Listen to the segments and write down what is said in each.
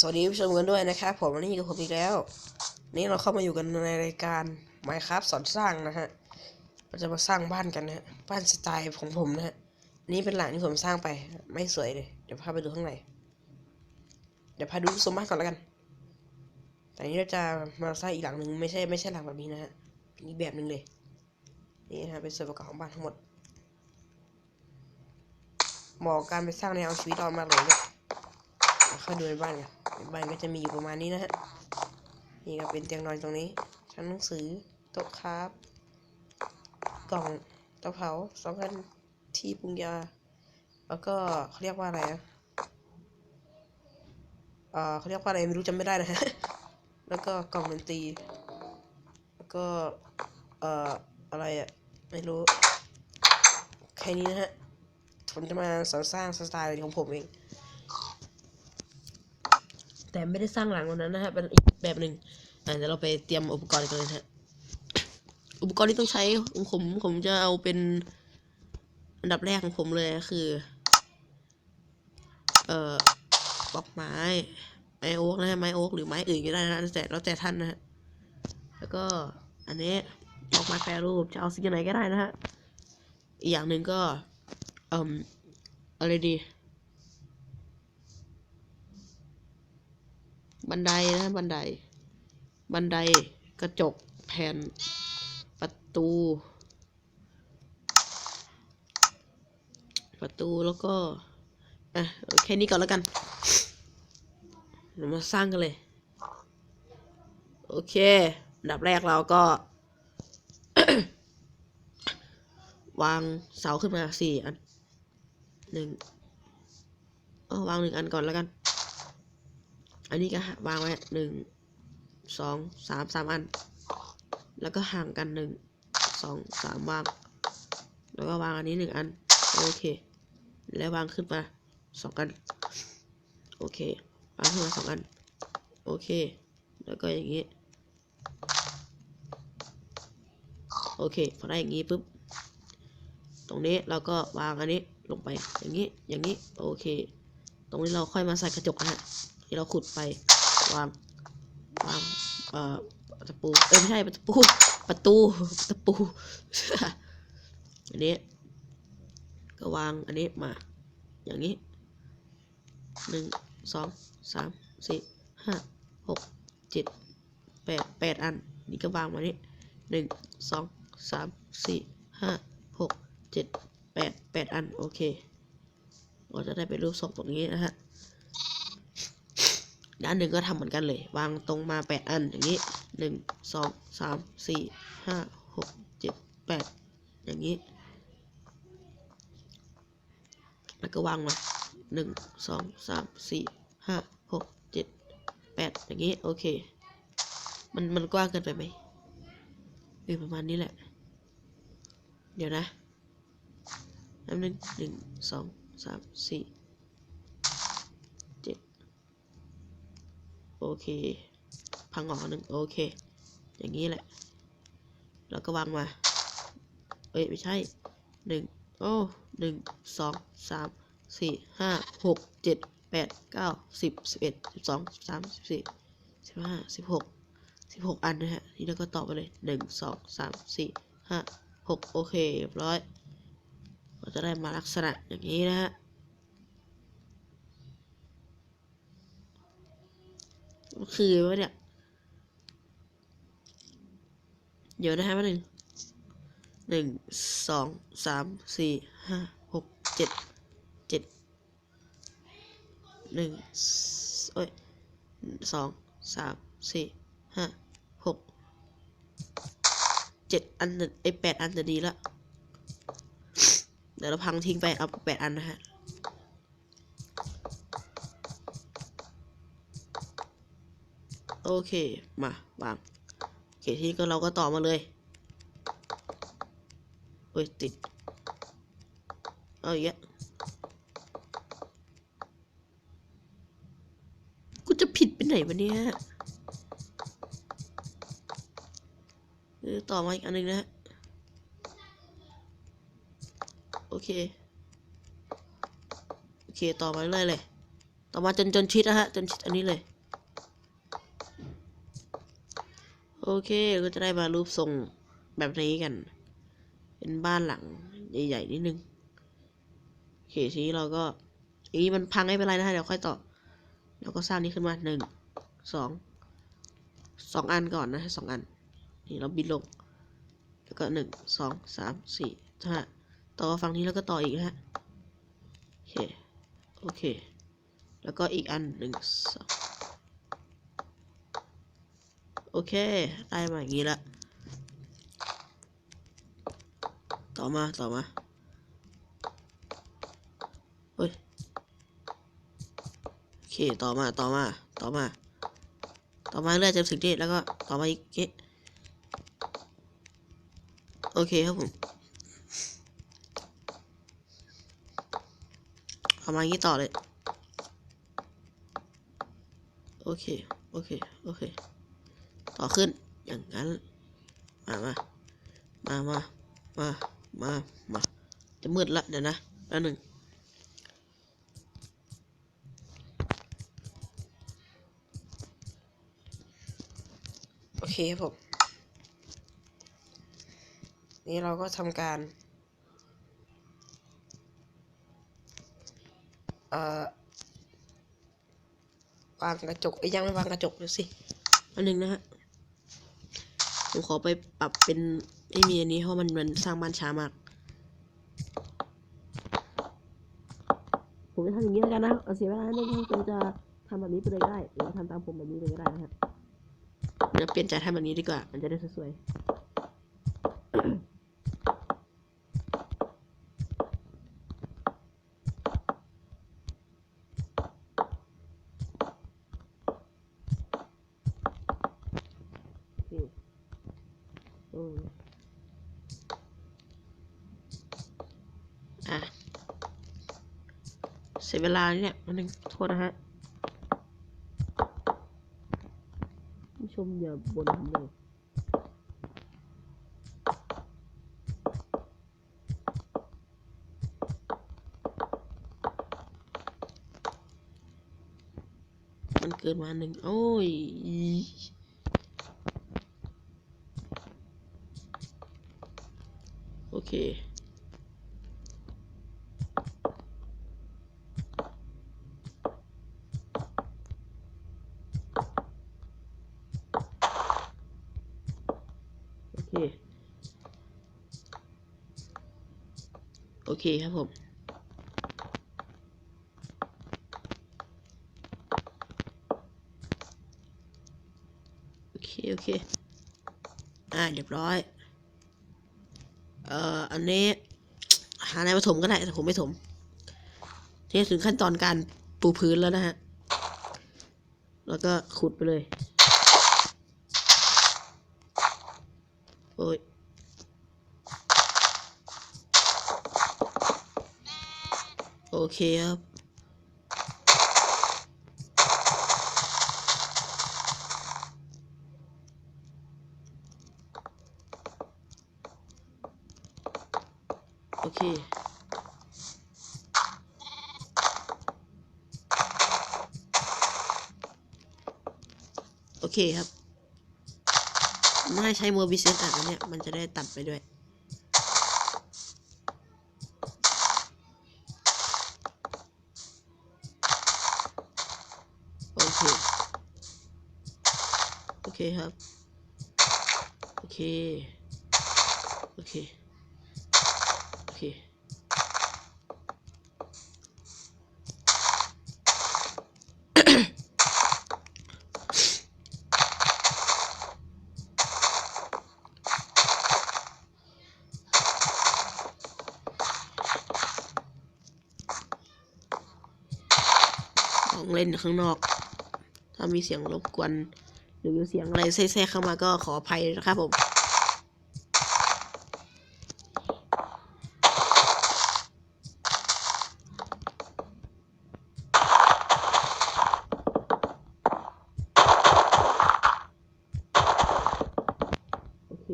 สวัสดีผู้ชมกันด้วยนะครับผมวันนี้กับผมอีกแล้ว นี่เราเข้ามาอยู่กันในรายการ Minecraft สอนสร้างนะฮะเราจะมาสร้างบ้านกันนะฮะบ้านสไตล์ของผมนะฮะนี่เป็นหลังที่ผมสร้างไป ไม่สวยเลยเดี๋ยวพาไปดูข้างในเดี๋ยวพาดูสมบัติก่อนแล้วกัน แต่นี้เราจะมาสร้างอีกหลังหนึ่งไม่ใช่ไม่ใช่หลังแบบนี้นะฮะนอีกแบบหนึ่งเลยนี่นะฮะเป็นส่วนประกอบของบ้านทั้งหมดเหมาะกับการไปสร้างในเอาชีวิตรอดมากเลยเนี่ย เข้าดูในบ้านกันในบ้านก็จะมีอยู่ประมาณนี้นะฮะ นี่ก็เป็นเตียงนอนตรงนี้ ชั้นหนังสือ โต๊ะครับ กล่องเตาเผาสองอันที่ปรุงยา แล้วก็เขาเรียกว่าอะไรอะเอ่อเขาเรียกว่าอะไรไม่รู้จำไม่ได้นะฮะ แล้วก็กล่องดนตรี แล้วก็ เอ่อ อะไรอะไม่รู้ แค่นี้นะฮะผมจะมาสอนสร้างสไตล์ของผมเอง แต่ไม่ได้สร้างหลังวันนั้นนะฮะเป็นอีกแบบหนึ่งอ่าเดี๋ยวเราไปเตรียมอุปกรณ์กันเลยฮะอุปกรณ์ที่ต้องใช้ผมผมจะเอาเป็นอันดับแรกของผมเลยคือ เอ่อบล็อกไม้ไม้โอ๊กนะฮะไม้โอ๊กหรือไม้อื่นก็ได้นะฮะแต่แล้วแต่ท่านนะฮะแล้วก็อันนี้บล็อกไม้แปรรูปจะเอาสีไหนก็ได้นะฮะอีกอย่างหนึ่งก็เอ่มอะไรดี บันไดนะบันได บันไดกระจกแผ่นประตู ประตูแล้วก็อะแค่นี้ก่อนแล้วกันเรามาสร้างกันเลย โอเคดับแรกเราก็ วางเสาขึ้นมาสี่อันหนึ่งเออวางหนึ่งอันก่อนแล้วกัน อันนี้ก็วางไว้หนึ่งสองสามสามอัน แล้วก็ห่างกันหนึ่งสองสามวาง แล้วก็วางอันนี้หนึ่งอัน โอเค แล้ววางขึ้นมาสองอัน โอเค วางขึ้นมาสองอัน โอเค แล้วก็อย่างนี้ โอเค พอได้อย่างนี้ปุ๊บ ตรงนี้เราก็วางอันนี้ลงไป อย่างนี้ อย่างนี้ โอเค ตรงนี้เราค่อยมาใส่กระจกนะฮะ ที่เราขุดไปวางวางเอ่อตะปูเอ้ยไม่ใช่ตะปูประตูตะปูอันนี้ ก็วางอันนี้มา อย่างนี้หนึ่งสองสามสี่ห้าหกเจ็ดแปดแปดอัน นี่ก็วางมานี้หนึ่งสองสามสี่ห้าหกเจ็ดแปดแปดอัน โอเค เราจะได้เป็นรูปทรงตรงนี้นะฮะ ด้านหนึ่งก็ทำเหมือนกันเลย วางตรงมาแปดอันอย่างนี้หนึ่งสองสามสี่ห้าหกเจ็ดแปดอย่างนี้ แล้วก็วางมาหนึ่งสองสามสี่ห้าหกเจ็ดแปดอย่างนี้ โอเค มันมันกว้างเกินไปไหมเออประมาณนี้แหละ เดี๋ยวนะน้ำหนึ่งหนึ่งสองสามสี่ โอเค พังออหนึ่งโอเค อย่างนี้แหละ แล้วก็วางมา เอ้ย ไม่ใช่หนึ่งโอ้หนึ่งสองสามสี่ห้าหกเจ็ดแปดเก้าสิบสิบเอ็ดสิบสองสิบสามสิบสี่สิบห้าสิบหกสิบหกอันนะฮะนี่เราก็ต่อไปเลยหนึ่งสองสามสี่ห้าหกโอเคเรียบร้อย เราจะได้มาลักษณะอย่างนี้นะฮะ คือวะเนี่ย เดี๋ยวนะฮะมาหนึ่ง หนึ่ง สอง สาม สี่ ห้า หก เจ็ด เจ็ด หนึ่งโอ้ยสอง สาม สี่ ห้า หก เจ็ดอันไอแปดอันจะดีละ เดี๋ยวเราพังทิ้งไปเอาแปดอันนะฮะ โอเค มาวางโอเคทีนี้ก็เราก็ต่อมาเลยเอ้ยติด เอาอีกแล้วกูจะผิดไปไหนวะเนี่ยต่อมาอีกอันหนึ่งนะฮะ โอเค โอเค ต่อมาเรื่อยเลย ต่อมาจนจนชิดนะฮะ จนชิดอันนี้เลย โอ เคก็จะได้มารูปทรงแบบนี้กัน เป็นบ้านหลัง ใหญ่ๆนิดนึงโอเคทีนี้เราก็อันนี้มันพังไม่เป็นไรนะฮะเดี๋ยวค่อยต่อเราก็สร้างนี้ขึ้นมาหนึ่งสองสองอันก่อนนะสองอัน นี่เราบินลง แล้วก็หนึ่งสองสามสี่ห้าต่อฝั่งนี้แล้วก็ต่ออีกนะฮะโอเคโอเค แล้วก็อีกอันหนึ่งสอง โอเค ได้มาอย่างนี้ละ ต่อมา ต่อมาเฮ้ย โอเค ต่อมา ต่อมา ต่อมา ต่อมาเรื่อยจากสิ่งที่ แล้วก็ ต่อมาอีกโอเคครับผมเอามาอย่างนี้ต่อเลย โอเค โอเค โอเค อขึ้น อย่างนั้น มามามามามามามาจะมืดละเดี๋ยวนะแป๊บหนึ่งโอเคครับผม นี่เราก็ทำการ เอ่อวางกระจกเอ้ยังไม่วางกระจกเลยสิอันหนึ่งนะฮะ ผมขอไปปรับเป็นไม่มีอันนี้เพราะมันมันสร้างบ้านช้ามาก ผมจะทำอย่างนี้แล้วกันนะเอาเสียเวลาไม่ต้องจะทำแบบนี้ไปเลยก็ได้หรือว่าทำตามผมแบบนี้เลยก็ได้นะฮะเดี๋ยวเปลี่ยนใจทำแบบนี้ดีกว่า มันจะได้สวยๆโอเคอืมอะ เวลาเนี่ยมันนึงโทษนะฮะผู้ชมอย่าบ่นเลยมันเกินมาหนึ่งโอ้ยโอเค โอเค โอ เคครับผม โอเค โอเค อ่า เรียบร้อย เอ่อ อันนี้ หาในผสมก็ได้ แต่ผมไม่ถมนี่ถึงขั้นตอนการปูพื้นแล้วนะฮะ แล้วก็ขุดไปเลย โอ้ย โอ เคครับโอเค โอเคครับ น่าใช้โมบิเซนอะอันเนี้ยมันจะได้ตัดไปด้วย เค โอเค โอเค ของเล่นข้างนอก ถ้ามีเสียงรบกวน หรือเสียงอะไรแทรกๆเข้ามาก็ขออภัยนะครับผมโอเค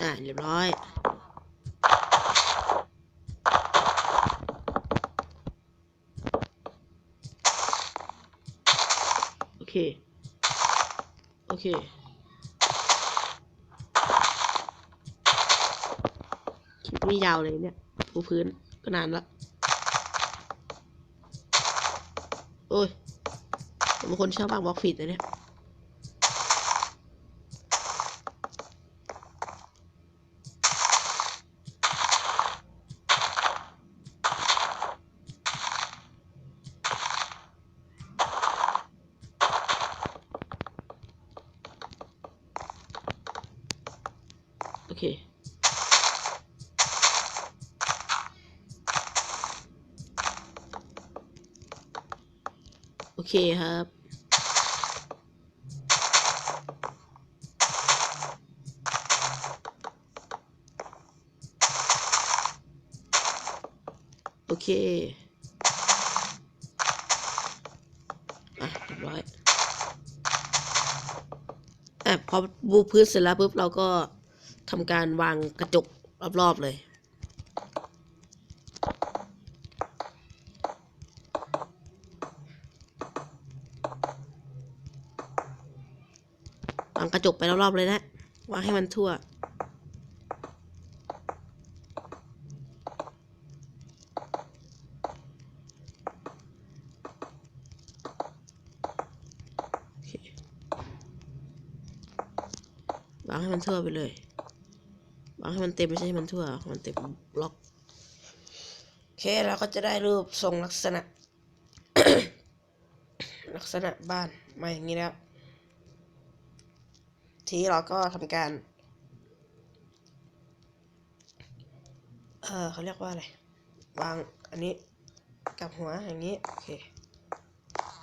อ่าเรียบร้อย เค โอเค คลิปนี้ยาวเลยเนี่ยปูพื้นก็นานละโอ้ยบางคนชอบบางบล็อกผิดนะเนี่ย โอเคครับโอเค อะเรียบร้อยอะพอบูพื้นเสร็จแล้วปุ๊บเราก็ทำการวางกระจกรอบๆเลย วางกระจกไปรอบๆเลยนะ วางให้มันทั่ว วางให้มันทั่วไปเลย วางให้มันเต็มไม่ใช่ให้มันทั่ว มันเต็มบล็อกโอเคเราก็จะได้รูปทรงลักษณะ ลักษณะบ้านมาอย่างนี้แล้ว ทีนี้เราก็ทำการ เออเขาเรียกว่าอะไร วางอันนี้กับหัวอย่างนี้ โอเค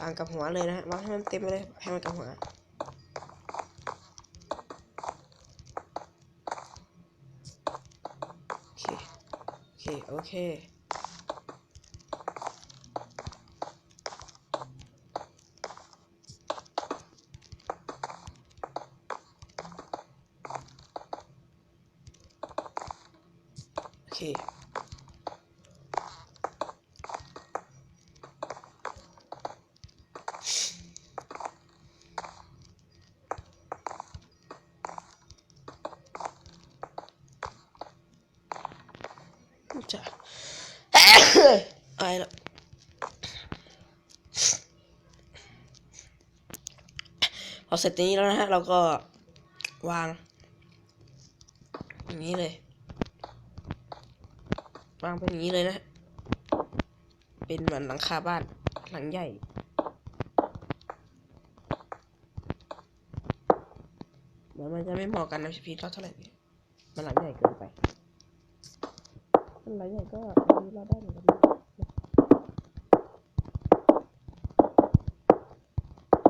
วางกับหัวเลยนะฮะวางให้มันเต็มไปเลย ให้มันกับหัว โอเค โอเคโอเค โอเค จะ ไอแล้วพอเสร็จนี้แล้วนะฮะ เราก็วาง อย่างนี้เลย วางเป็นอย่างนี้เลยนะ เป็นเหมือนหลังคาบ้านหลังใหญ่เหมือนมันจะไม่เหมาะกันนะพี่พีเท่าไหร่เนี่ยมันหลังใหญ่เกินไป เป็นไรเนี่ยก็ดีเราได้เหมือนกันนะ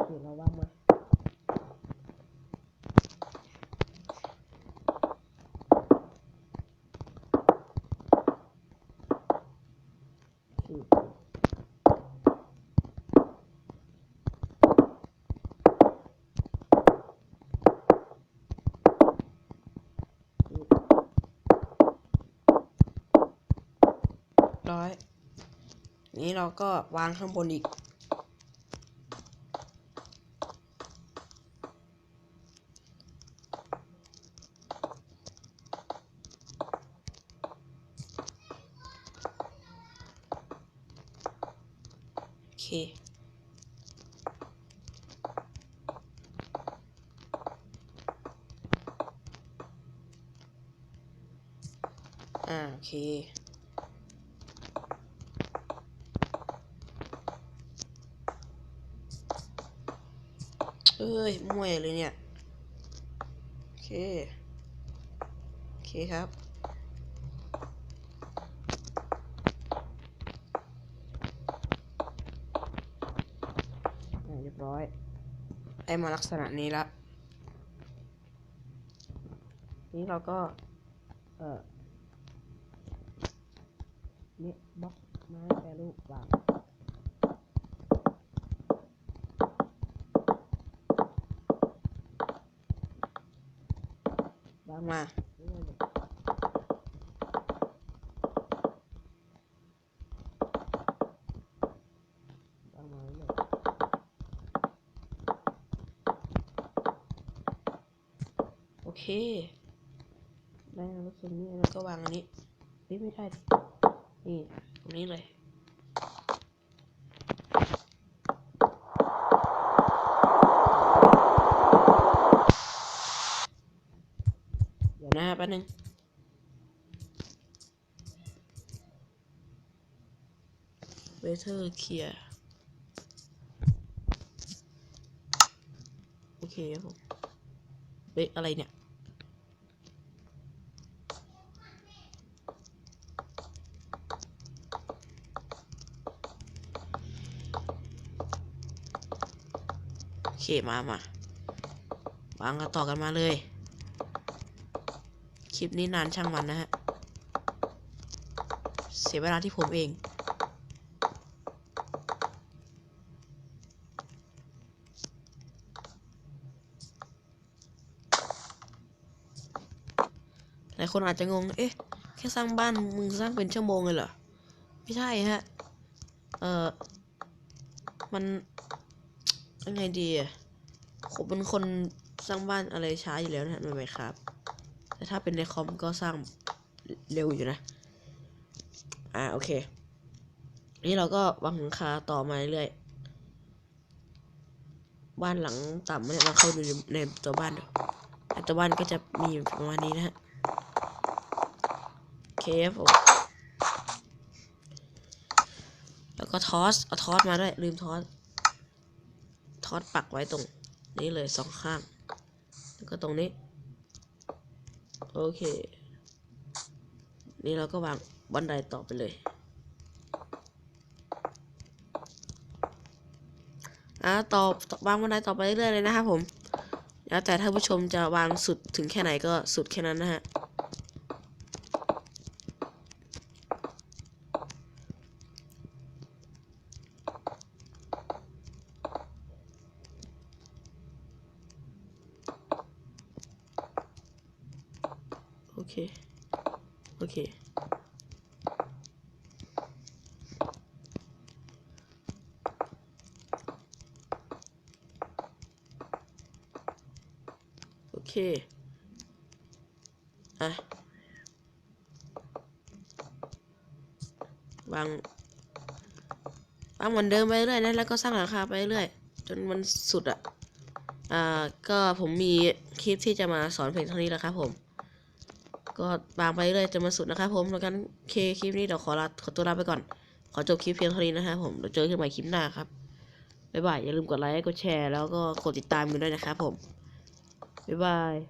เดี๋ยวเราวางมา อืม ร้อย นี้เราก็วางข้างบนอีก โอเคอ่าโอเค เอ้ยมั่วเลยเนี่ย โอเค โอเคครับ เรียบร้อยได้มาลักษณะนี้ละ นี้เราก็ เออนี่บล็อกไม้แปรรูปวาง มา โอเคได้แล้วส่วนนี้แล้วก็วางอันนี้นี่ไม่ได้นี่ตรงนี้เลย แป๊บนึงเวเทอร์เคลียร์โอเคครับผมเฮ้ยอะไรเนี่ยโอเคมามา วางกันต่อกันมาเลย คลิปนี้นานช่างมันนะฮะ เสียเวลาที่ผมเอง หลายคนอาจจะงง เอ๊ะ แค่สร้างบ้านมึงสร้างเป็นชั่วโมงเลยเหรอ ไม่ใช่ฮะ เออมันยังไงดีอะผมเป็นคนสร้างบ้านอะไรช้าอยู่แล้วนะฮะไม่ครับ แต่ถ้าเป็นในคอมก็สร้างเร็วอยู่นะ อ่าโอเค นี่เราก็วางหลังคาต่อมาเรื่อยบ้านหลังต่ำเนี่ยเราเข้าดูในตัวบ้านดูแต่ตัวบ้านก็จะมีประมาณนี้นะฮะเคครับผมแล้วก็ทอส เอาทอสมาด้วย ลืมทอส ทอสปักไว้ตรงนี้เลยสองข้าง แล้วก็ตรงนี้ โอเค นี่เราก็วางบันไดต่อไปเลย อะต่อต่อวางบันไดต่อไปเรื่อยๆเลยนะครับผม แล้วแต่ท่านผู้ชมจะวางสุดถึงแค่ไหนก็สุดแค่นั้นนะฮะ โอเค โอเค โอ เค อะ วางวางเหมือนเดิมไปเรื่อยนะ แล้วก็สร้างหลังคาไปเรื่อย จนมันสุดอะอ่า ก็ผมมีคลิปที่จะมาสอนเพลงเท่านี้แหละครับผม ก็วางไปเรื่อยจนมันสุดนะครับผม แล้วกันเคคลิปนี้เดี๋ยวขอลาขอตัวลาไปก่อน ขอจบคลิปเพียงเท่านี้นะครับผม เดี๋ยวเจอกันใหม่คลิปหน้าครับบ๊ายบาย อย่าลืมกดไลค์ กดแชร์ แล้วก็กดติดตามกันด้วยนะครับผม Goodbye.